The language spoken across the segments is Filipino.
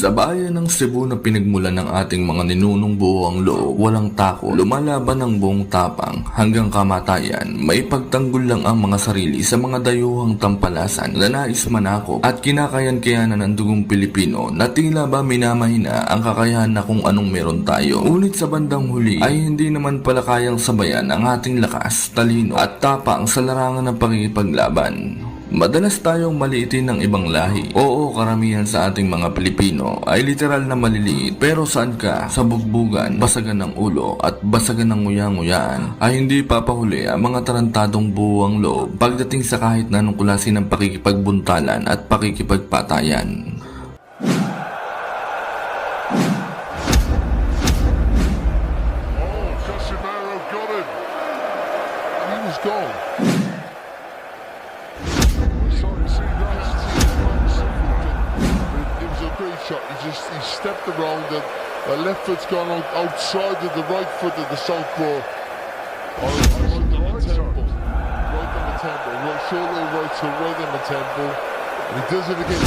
Sa bayan ng Cebu na pinagmulan ng ating mga ninunong buo ang loob, walang tako, lumalaban ng buong tapang hanggang kamatayan, may pagtanggol lang ang mga sarili sa mga dayuhang tampalasan na nais manakop at kinakayan-kayanan ng dugong Pilipino na tila ba minamahina ang kakayahan na kung anong meron tayo. Ngunit sa bandang huli ay hindi naman pala kayang sabayan ang ating lakas, talino at tapang sa larangan ng pakikipaglaban. Madalas tayong maliitin ng ibang lahi. Oo, karamihan sa ating mga Pilipino ay literal na maliliit. Pero saan ka? Sa bugbugan, basagan ng ulo at basagan ng nguya-nguyaan ay hindi papahuli ang mga tarantadong buwang loob pagdating sa kahit na anong klase ng pakikipagbuntalan at pakikipagpatayan. He stepped around and the left foot's gone out, outside of the right foot of the southpaw. Oh, right on the temple. Right on the temple. Right shoulder, right to right on the temple. And he does it again, it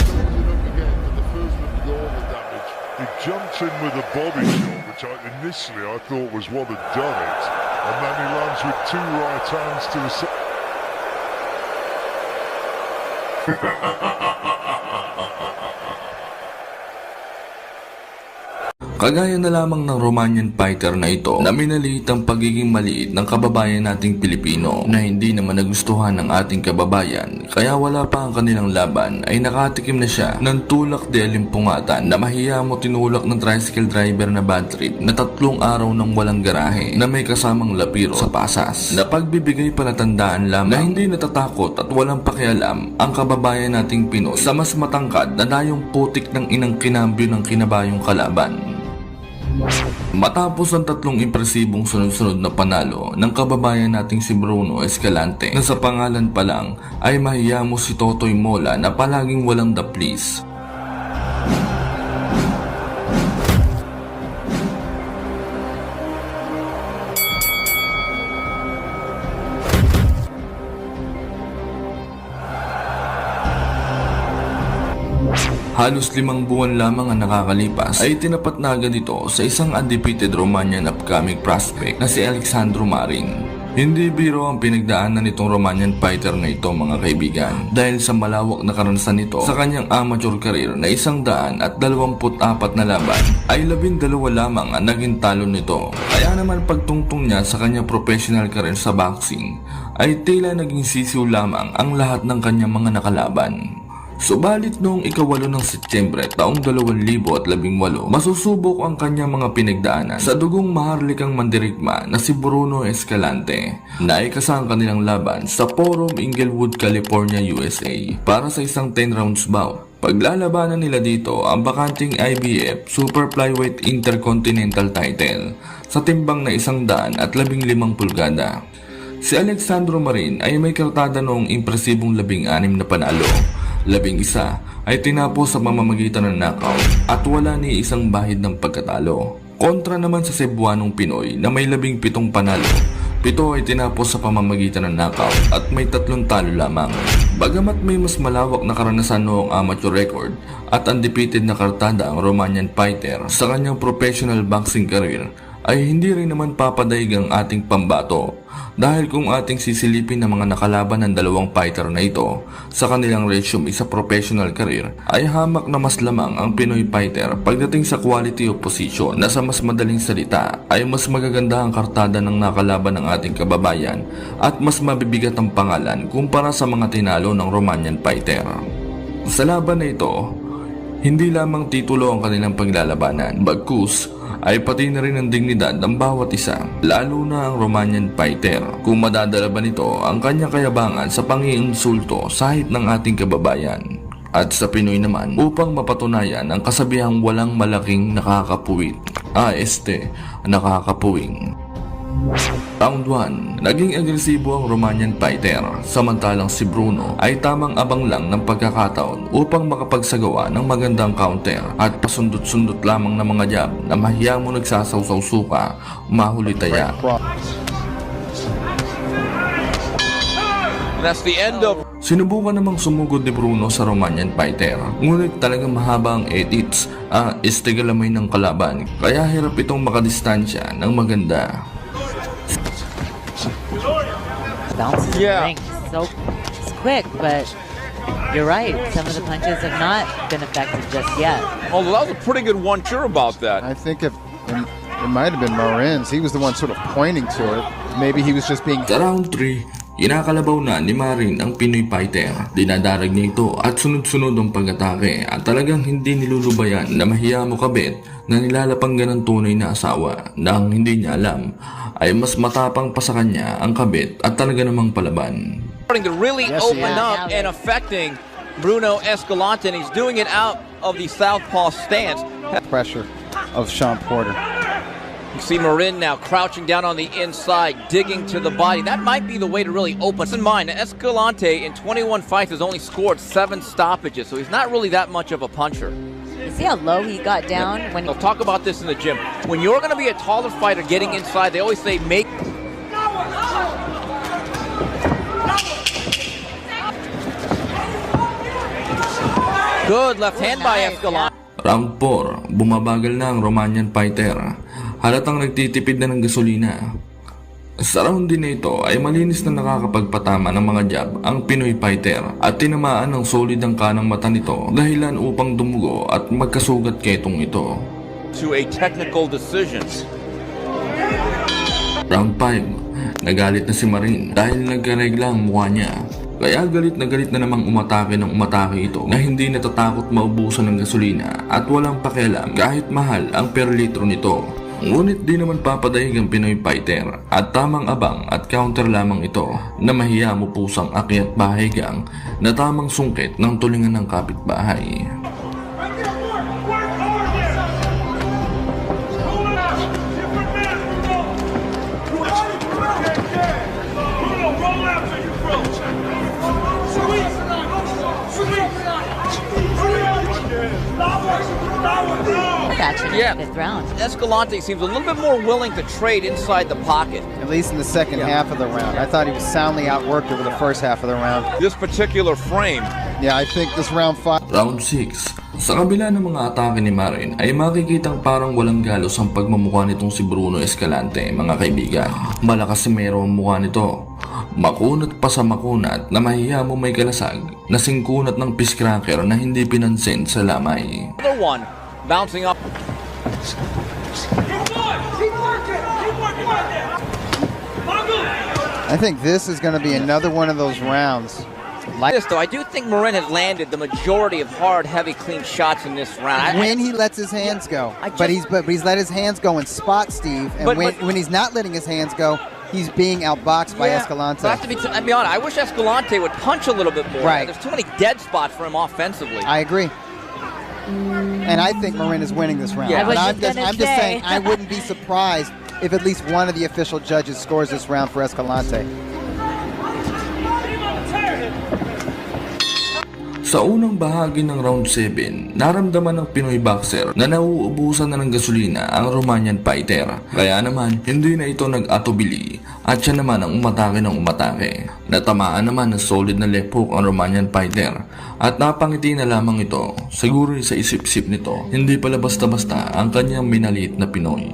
up again. But the first one all the damage. He jumped in with a body shot, which I, initially I thought was what had done it. And then he lands with two right hands to the side. Kagaya na lamang ng Romanian fighter na ito na minaliit ang pagiging maliit ng kababayan nating Pilipino na hindi naman nagustuhan ng ating kababayan kaya wala pa ang kanilang laban ay nakatikim na siya ng tulak de alimpungatan na mahiya mo tinulak ng tricycle driver na bad trip na tatlong araw ng walang garahe na may kasamang lapiro sa pasas na pagbibigay palatandaan lamang na hindi natatakot at walang pakialam ang kababayan nating Pinoy sa mas matangkad na dayong putik ng inang kinambyo ng kinabayong kalaban. Matapos ang tatlong impresibong sunod-sunod na panalo ng kababayan nating si Bruno Escalante na sa pangalan pa lang ay mahiya mo si Totoy Mola na palaging walang the please. Halos limang buwan lamang ang nakakalipas ay tinapat na agad ito sa isang undefeated Romanian upcoming prospect na si Alexandro Maring. Hindi biro ang pinagdaanan nitong Romanian fighter na ito mga kaibigan dahil sa malawak na karanasan nito sa kanyang amateur career na isang daan at dalawamput apat na laban ay labing dalawa lamang ang naging talo nito. Kaya naman pagtungtong niya sa kanyang professional career sa boxing ay tila naging sisiw lamang ang lahat ng kanyang mga nakalaban. Subalit noong ikawalo ng Setyembre taong 2018, masusubok ang kanyang mga pinagdaanan sa dugong maharlikang mandirigma na si Bruno Escalante na ikasa ang kanilang laban sa Forum Inglewood, California, USA para sa isang 10 rounds bout. Paglalabanan nila dito ang bakanting IBF Super Flyweight Intercontinental title sa timbang na isang daan at labing limang pulgada. Si Alexandro Marin ay may kartada noong impresibong labing anim na panalo labing isa ay tinapos sa mamamagitan ng knockout at wala ni isang bahid ng pagkatalo. Kontra naman sa Cebuanong Pinoy na may labing pitong panalo. Pito ay tinapos sa pamamagitan ng knockout at may tatlong talo lamang. Bagamat may mas malawak na karanasan noong amateur record at undefeated na kartada ang Romanian fighter sa kanyang professional boxing career, ay hindi rin naman papadaig ang ating pambato dahil kung ating sisilipin ng mga nakalaban ng dalawang fighter na ito sa kanilang resume sa professional career ay hamak na mas lamang ang Pinoy fighter pagdating sa quality of position na sa mas madaling salita ay mas magaganda ang kartada ng nakalaban ng ating kababayan at mas mabibigat ang pangalan kumpara sa mga tinalo ng Romanian fighter. Sa laban na ito, hindi lamang titulo ang kanilang paglalabanan, bagkus ay pati na rin ang dignidad ng bawat isa, lalo na ang Romanian fighter. Kung madadala ba nito ang kanyang kayabangan sa pangiinsulto sahit ng ating kababayan. At sa Pinoy naman, upang mapatunayan ang kasabihang walang malaking nakakapuwit. AST, nakakapuwing. Round 1, naging agresibo ang Romanian fighter, samantalang si Bruno ay tamang abang lang ng pagkakataon upang makapagsagawa ng magandang counter at pasundot-sundot lamang ng mga jab na mahiya mo nagsasawsaw suka, mahuli taya. That's the end of Sinubukan namang sumugod ni Bruno sa Romanian fighter. Ngunit talagang mahaba ang edits at istigalamay ng kalaban. Kaya hirap itong makadistansya ng maganda. Bounces Yeah. the ring so it's quick, but you're right. Some of the punches have not been effective just yet. Oh, that was a pretty good one. Sure about that. I think if it, it might have been Marin's, he was the one sort of pointing to it. Maybe he was just being Sa round 3, inakalabaw na ni Marin ang Pinoy fighter. Dinadarag niya ito at sunod-sunod ang pag-atake at talagang hindi nilulubayan na mahiya mo kabit na nilalapanggan ng tunay na asawa nang hindi niya alam ay mas matapang pa sa kanya ang kabit at talaga namang palaban. Starting to really open up and affecting Bruno Escalante, and he's doing it out of the southpaw stance. pressure of Sean Porter. You see Marin now crouching down on the inside, digging to the body. That might be the way to really open. Keep in mind, Escalante in 21 fights has only scored seven stoppages, so he's not really that much of a puncher. You see how low he got down when They'll talk about this in the gym. When you're going to be a taller fighter getting inside, they always say make. Good left hand by nice, Escalante. Round 4, bumabagal na ang Romanian fighter. Halatang nagtitipid na ng gasolina. Sa round din na ito ay malinis na nakakapagpatama ng mga jab ang Pinoy fighter at tinamaan ng solid ang kanang mata nito dahilan upang dumugo at magkasugat ketong ito. to a technical decision. Round 5, nagalit na si Marin dahil nagkaregla ang mukha niya. Kaya galit na galit na namang umatake ng umatake ito na hindi natatakot maubusan ng gasolina at walang pakialam kahit mahal ang per litro nito. Ngunit di naman papadahig ang Pinoy fighter at tamang abang at counter lamang ito na mahiya mo pusang akyat bahay gang na tamang sungkit ng tulingan ng kapitbahay. Yeah. the fifth round. Escalante seems a little bit more willing to trade inside the pocket. At least in the second half of the round. I thought he was soundly outworked over the first half of the round. This particular frame, Yeah, I think this round five. Round 6. Sa kabila ng mga atake ni Marin ay makikitang parang walang galos ang pagmamukha nitong si Bruno Escalante mga kaibigan. Malakas si Mero ang mukha nito. Makunat pa sa makunat na mahiya mo may kalasag na singkunat ng piscracker na hindi pinansin sa lamay. another one bouncing up. I think this is going to be another one of those rounds. Like This though, I do think Marin has landed the majority of hard, heavy, clean shots in this round. When he lets his hands go, I but he's but, he's let his hands go in spot, Steve. And But- when, but- when he's not letting his hands go, he's being outboxed by Escalante. I have to be, be honest. I wish Escalante would punch a little bit more. Right. There's too many dead spots for him offensively. I agree. And I think Marin is winning this round. Yeah. I But was I'm just just, I'm just say. saying I wouldn't be surprised if at least one of the official judges scores this round for Escalante. Sa unang bahagi ng round 7, naramdaman ng Pinoy boxer na nauubusan na ng gasolina ang Romanian fighter. Kaya naman, hindi na ito nag-atubili at siya naman ang umatake ng umatake. Natamaan naman ng solid na left hook ang Romanian fighter at napangiti na lamang ito. Siguro sa isip-isip nito, hindi pala basta-basta ang kanyang minaliit na Pinoy.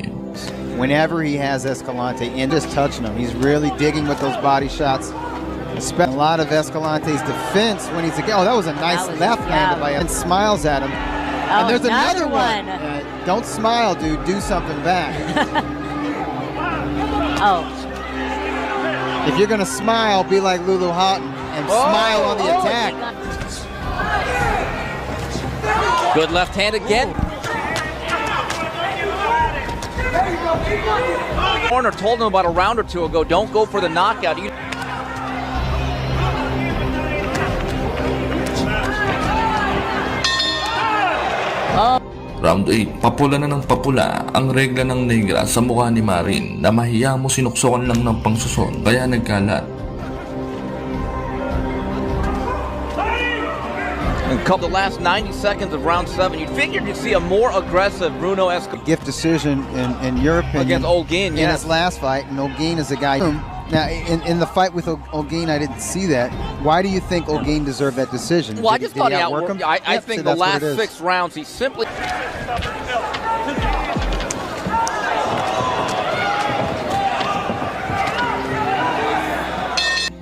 Whenever he has Escalante in, just touching him, he's really digging with those body shots. A lot of Escalante's defense when he's again. Oh, that was a nice was- left yeah. handed by him. And smiles at him. Oh, and there's another, another one. Uh, don't smile, dude. Do something back. Oh, if you're gonna smile, be like Lulu Houghton and oh. smile on the oh, attack. got- Good left hand again. Corner told him about a round or two ago, don't go for the knockout. You- Round 8, papula na ng papula ang regla ng negra sa mukha ni Marin na mahiya mo sinuksokan lang ng pangsuson kaya nagkalat. And couple the last 90 seconds of round seven, you'd figured you'd see a more aggressive Bruno Escalante Gift decision, in, in your opinion, against Olguin. in his last fight, and Olguin is a guy. Now, in, in the fight with O- I didn't see that. Why do you think O'Gain deserved that decision? Well, I just thought he outworked. him? I, I Yep, think so the last six rounds he simply.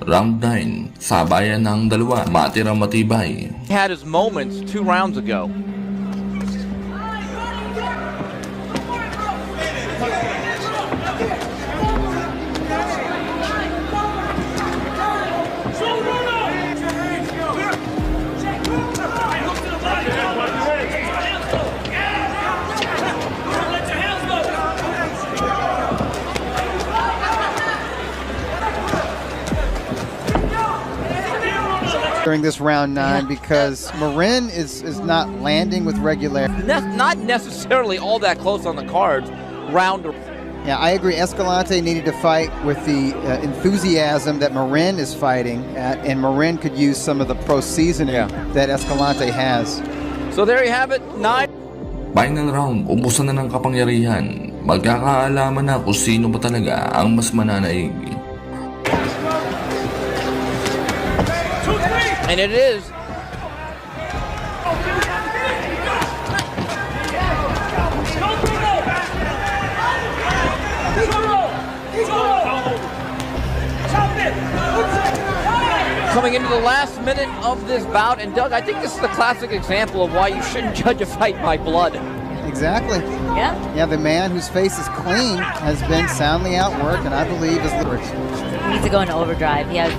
Round 9, sabayan ng dalawa, matira matibay. had his moments two rounds ago. During this round nine because Marin is, is not landing with regularity. Ne- not necessarily all that close on the cards. Round. Yeah, I agree. Escalante needed to fight with the uh, enthusiasm that Marin is fighting at, and Marin could use some of the pro seasoning Yeah. that Escalante has. So there you have it. Nine. Final round, ubusan na ng kapangyarihan. Magkakaalaman na kung sino ba talaga ang mas mananaig. And it is. Coming into the last minute of this bout, and Doug, I think this is the classic example of why you shouldn't judge a fight by blood. Exactly. Yeah. Yeah, the man whose face is clean has been soundly outworked, and I believe is lyrics. He needs to go into overdrive. He has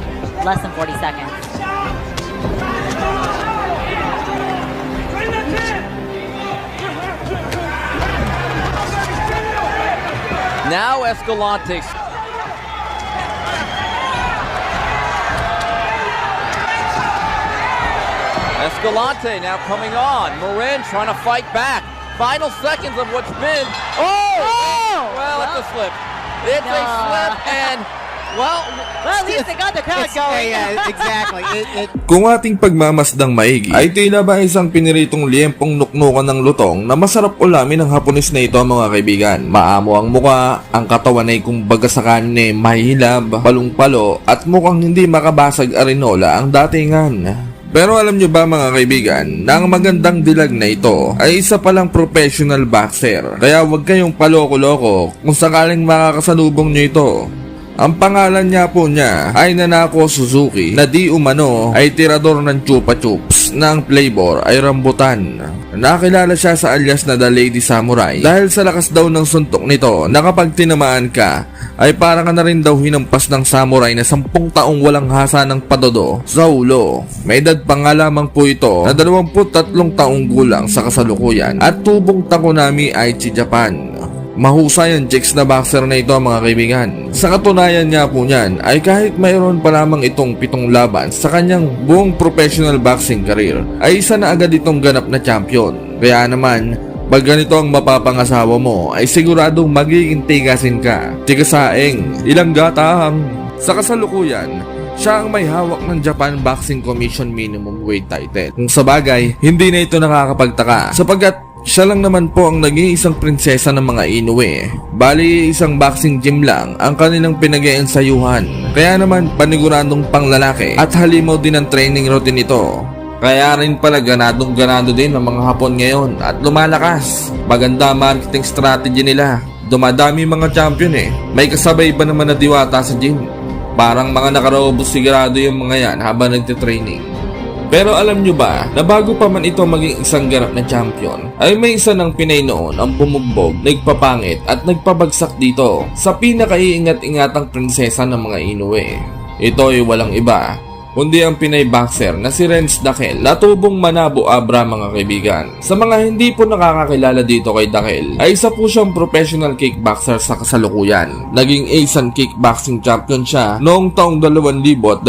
less than 40 seconds. Now Escalante. Escalante now coming on. Marin trying to fight back. Final seconds of what's been. Oh! oh! well, it's a slip. It's a slip, and well, Well, at least they got the crowd going. exactly. It, it, Kung ating pagmamasdang maigi, ay tila ba isang piniritong liyempong nuknukan ng lutong na masarap ulamin ng haponis na ito mga kaibigan. Maamo ang muka, ang katawan ay kung baga sa kanin mahilab, palong-palo at mukhang hindi makabasag arinola ang datingan. Pero alam nyo ba mga kaibigan, na ang magandang dilag na ito ay isa palang professional boxer. Kaya huwag kayong paloko-loko kung sakaling makakasalubong nyo ito. Ang pangalan niya po niya ay Nanako Suzuki na di umano ay tirador ng Chupa Chups na ang flavor ay rambutan. Nakilala siya sa alias na The Lady Samurai dahil sa lakas daw ng suntok nito na kapag tinamaan ka ay para ka na rin daw hinampas ng samurai na sampung taong walang hasa ng padodo sa ulo. May edad pa nga lamang po ito na 23 taong gulang sa kasalukuyan at tubong Takonami Aichi Japan. Mahusay ang chicks na boxer na ito mga kaibigan. Sa katunayan nga po niyan ay kahit mayroon pa lamang itong pitong laban sa kanyang buong professional boxing career ay isa na agad itong ganap na champion. Kaya naman, pag ganito ang mapapangasawa mo ay siguradong magiging tigasin ka. Tigasaeng, ilang gatang. Sa kasalukuyan, siya ang may hawak ng Japan Boxing Commission Minimum Weight Title. Kung sa bagay, hindi na ito nakakapagtaka sapagkat siya lang naman po ang nag-iisang prinsesa ng mga Inoue. Bali, isang boxing gym lang ang kanilang pinag-eensayuhan. Kaya naman paniguradong panglalaki at halimaw din ang training routine nito. Kaya rin pala ganadong ganado din ang mga Hapon ngayon at lumalakas. Maganda marketing strategy nila. Dumadami mga champion eh. May kasabay ba naman na diwata sa gym? Parang mga nakarobos sigurado yung mga yan habang nagtitraining. Pero alam nyo ba na bago pa man ito maging isang ganap na champion, ay may isa ng Pinay noon ang bumugbog, nagpapangit at nagpabagsak dito sa pinakaiingat-ingatang prinsesa ng mga Inoue. Ito ay walang iba, kundi ang Pinay boxer na si Renz Dakel na tubong Manabo Abra mga kaibigan. Sa mga hindi po nakakakilala dito kay Dakel, ay isa po siyang professional kickboxer sa kasalukuyan. Naging Asian Kickboxing Champion siya noong taong 2022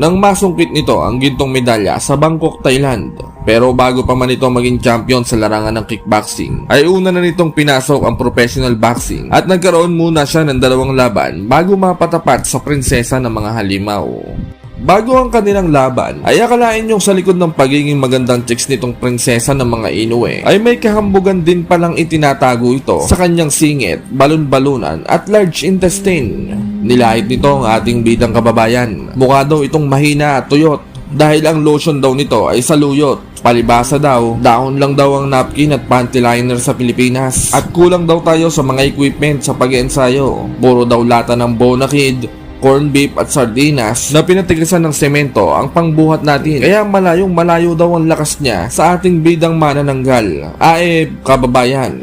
nang masungkit nito ang gintong medalya sa Bangkok, Thailand. Pero bago pa man ito maging champion sa larangan ng kickboxing, ay una na nitong pinasok ang professional boxing at nagkaroon muna siya ng dalawang laban bago mapatapat sa prinsesa ng mga halimaw. Bago ang kanilang laban, ay akalain yung sa likod ng pagiging magandang chicks nitong prinsesa ng mga Inoue ay may kahambugan din palang itinatago ito sa kanyang singit, balon-balunan at large intestine. Nilahit nito ang ating bidang kababayan. Mukha daw itong mahina at tuyot dahil ang lotion daw nito ay saluyot. Palibasa daw, dahon lang daw ang napkin at panty liner sa Pilipinas. At kulang daw tayo sa mga equipment sa pag-ensayo. Puro daw lata ng bonakid, corn beef at sardinas na pinatigasan ng semento ang pangbuhat natin. Kaya malayong malayo daw ang lakas niya sa ating bidang manananggal. Ae, kababayan.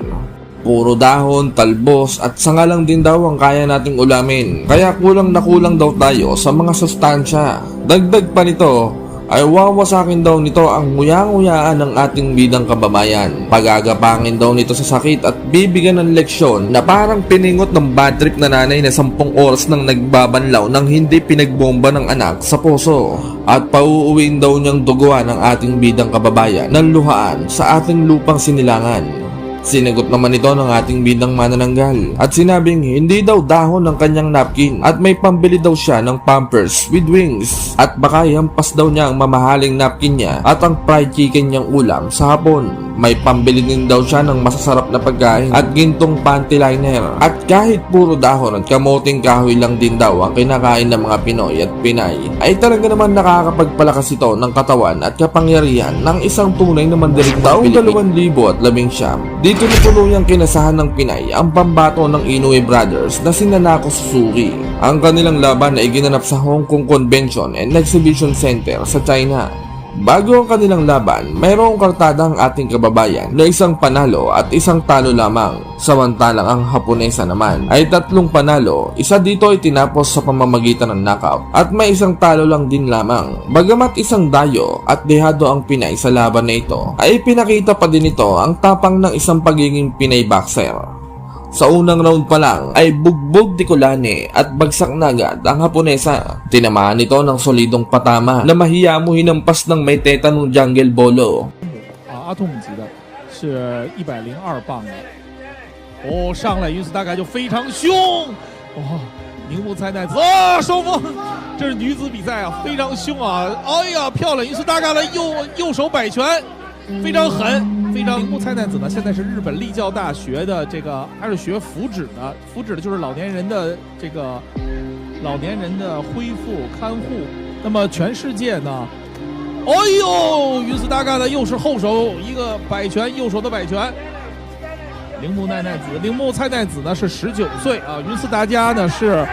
Puro dahon, talbos at sanga lang din daw ang kaya nating ulamin. Kaya kulang na kulang daw tayo sa mga sustansya. Dagdag pa nito, ay wawasakin daw nito ang nguyang-nguyaan ng ating bidang kababayan. Pagagapangin daw nito sa sakit at bibigyan ng leksyon na parang piningot ng bad trip na nanay na sampung oras nang nagbabanlaw ng hindi pinagbomba ng anak sa puso. At pauuwiin daw niyang duguan ang ating bidang kababayan ng luhaan sa ating lupang sinilangan. Sinagot naman ito ng ating bidang manananggal at sinabing hindi daw dahon ng kanyang napkin at may pambili daw siya ng pampers with wings at baka ihampas daw niya ang mamahaling napkin niya at ang fried chicken niyang ulam sa hapon. May pambili din daw siya ng masasarap na pagkain at gintong panty liner at kahit puro dahon at kamoting kahoy lang din daw ang kinakain ng mga Pinoy at Pinay ay talaga naman nakakapagpalakas ito ng katawan at kapangyarihan ng isang tunay na mandirigmang Taong 2019, dito na tuluyang kinasahan ng Pinay ang pambato ng Inoue Brothers na si Nanako Suzuki. Ang kanilang laban ay ginanap sa Hong Kong Convention and Exhibition Center sa China. Bago ang kanilang laban, mayroong kartada ang ating kababayan na isang panalo at isang talo lamang. Samantalang ang Haponesa naman ay tatlong panalo, isa dito ay tinapos sa pamamagitan ng knockout at may isang talo lang din lamang. Bagamat isang dayo at dehado ang Pinay sa laban na ito, ay pinakita pa din ito ang tapang ng isang pagiging Pinay boxer. Sa unang round pa lang ay bugbog di Kulane at bagsak na agad ang Haponesa. Tinamaan nito ng solidong patama na mahiya mo hinampas ng may teta ng jungle bolo. 啊，阿童姆级的，是一百零二磅的。哦，上来云斯大概就非常凶，哇、铃木菜奈子啊，双方这是女子比赛啊，非常凶啊！哎呀，漂亮！云斯大概的右右手摆拳，非常狠， 非常。铃木菜奈子呢，现在是日本立教大学的这个，他是学福祉的，福祉的就是老年人的这个老年人的恢复看护。那么全世界呢？哎呦，云斯大嘎的又是后手一个摆拳，右手的摆拳。铃木奈奈子，铃木菜奈子呢是十九岁啊，云斯达家呢是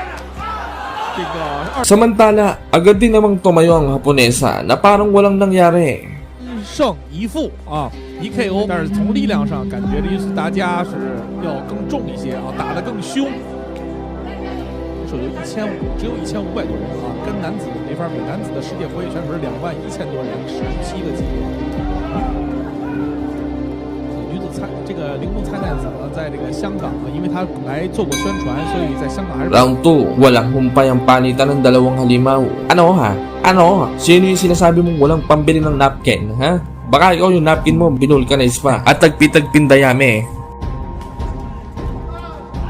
这个二 Samantala, agad din namang tumayo ang Haponesa na parang walang nangyari. 胜一负啊，一 KO。但是从力量上感觉这云斯达家是要更重一些啊，打得更凶。手有一千五，只有一千五百多人啊，跟男子没法比。男子的世界活跃选手是两万一千多人，十七个级别。女子菜这个铃木菜奈子呢，在这个香港啊，因为她来做过宣传，所以在香港还是 Round 2, walang humpay ang panitan ng dalawang halimaw. Ano ha? Ano? Sino yung sinasabi mong walang pambili ng napkin, ha? Baka ikaw yung napkin mo, binulkanize pa. At tagpitagpin dayami.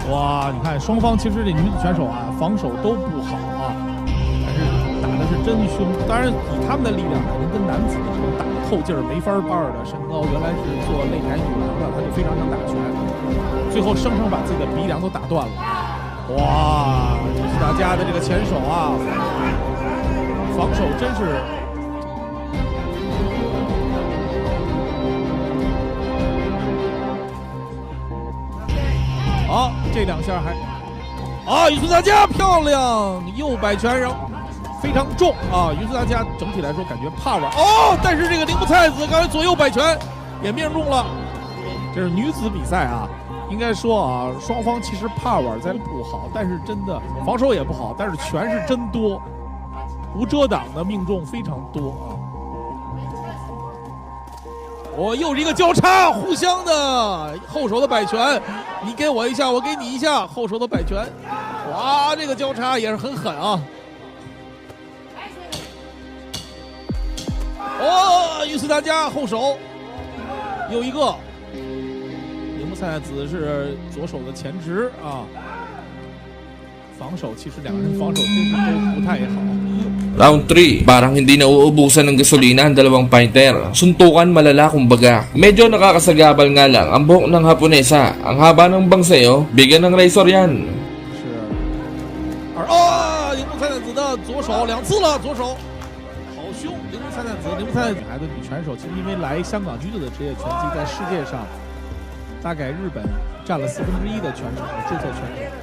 哇，你看双方其实这女子选手啊，防守都不好啊，但是打的是真凶。当然，以他们的力量，肯定跟男子这种打的透劲儿没法伴儿的身高，原来是做擂台女郎的，他就非常能打拳，最后生生把自己的鼻梁都打断了。哇，这是大家的这个前手啊， 防守真是。好，这两下还啊，云斯达加漂亮，右摆拳，然后非常重啊。云斯达加整体来说感觉怕玩哦，但是这个铃木菜子刚才左右摆拳也命中了。这是女子比赛啊，应该说啊，双方其实怕玩在不好，但是真的防守也不好，但是拳是真多，无遮挡的命中非常多啊。我、又是一个交叉，互相的后手的摆拳，你给我一下，我给你一下，后手的摆拳，哇，这个交叉也是很狠啊！哦，于斯达加后手又一个，铃木菜子是左手的前直啊，防守其实两个人防守真是都不太好。Round 3, parang hindi na uubusan ng gasolina ang dalawang fighter. Suntukan malala kumbaga. Medyo nakakasagabal nga lang ang buhok ng Haponesa. Ang haba ng bangsayo, bigyan ng razor yan. 是二哦，铃木菜菜子的左手两次了，左手好凶！铃木菜菜子，铃木菜菜子女孩子女拳手，其实因为来香港居住的职业拳击，在世界上大概日本占了四分之一的拳手和注册拳手。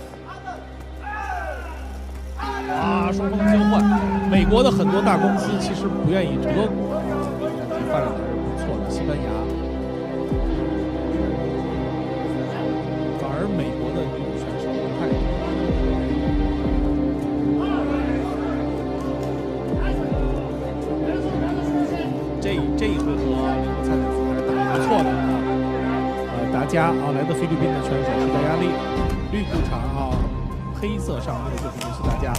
啊，双方交换，美国的很多大公司其实不愿意德国，发展的还是不错的，西班牙。反而美国的女拳手不太。这这一回合，铃木菜菜子还是打得不错的啊。呃，达加啊，来自菲律宾的拳手是达加利，绿裤衩，黑色上衣的就是刘西达加。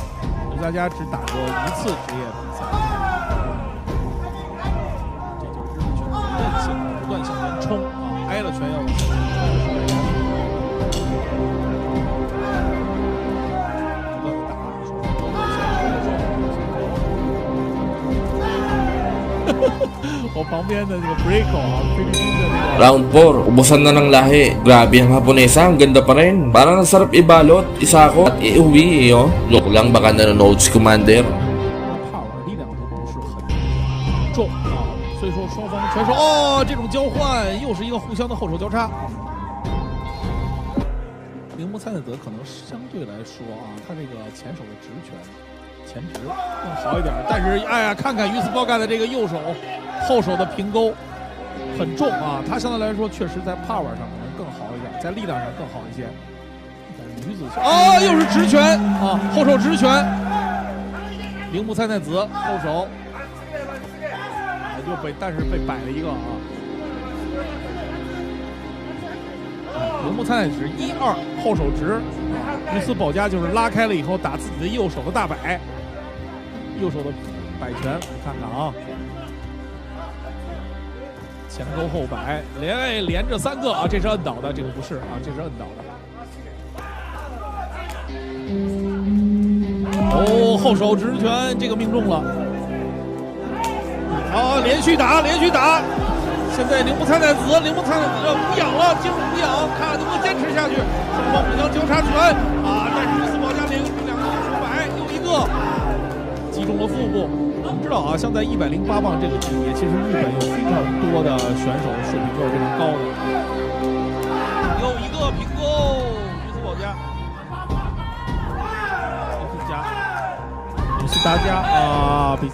刘西达加只打过一次职业比赛。这就是日本拳手的韧性，不断向前冲啊，挨了拳要往前冲。我旁边的那个。Round 4, ubusan na ng lahi. Grabe ang Haponesa, ang ganda pa rin. Parang ang sarap ibalot, isako at iuwi eh, oh. Joke lang baka nanonood si Commander. 帕瓦力量都不是很重啊，所以说双方拳手哦，这种交换又是一个互相的后手交叉。铃木菜菜泽可能相对来说啊，他这个前手的直拳前直更好一点，但是哎呀，看看鱼斯包盖的这个右手后手的平勾很重啊，他相对来说确实在 power 上可能更好一点，在力量上更好一些。女子啊，又是直拳啊，后手直拳。铃木菜菜子后手，又被但是被摆了一个啊。铃木菜菜子一二后手直，鱼斯保家就是拉开了以后打自己的右手的大摆，右手的摆拳，我们看看啊，前勾后摆，连连着三个啊，这是摁倒的，这个不是啊，这是摁倒的。哦，后手直拳，这个命中了。好，连续打，连续打。现在铃木菜菜子，铃木菜菜子要无氧了，进入无氧，看看能不能坚持下去。双方互相交叉拳啊，但是斯保加领两个手摆，又一个击中了腹部。我们知道啊，像在一百零八磅这个级别，其实日本有非常多的选手水平都是非常高的。又一个平勾，于斯保加。于斯加，于斯达加啊，比。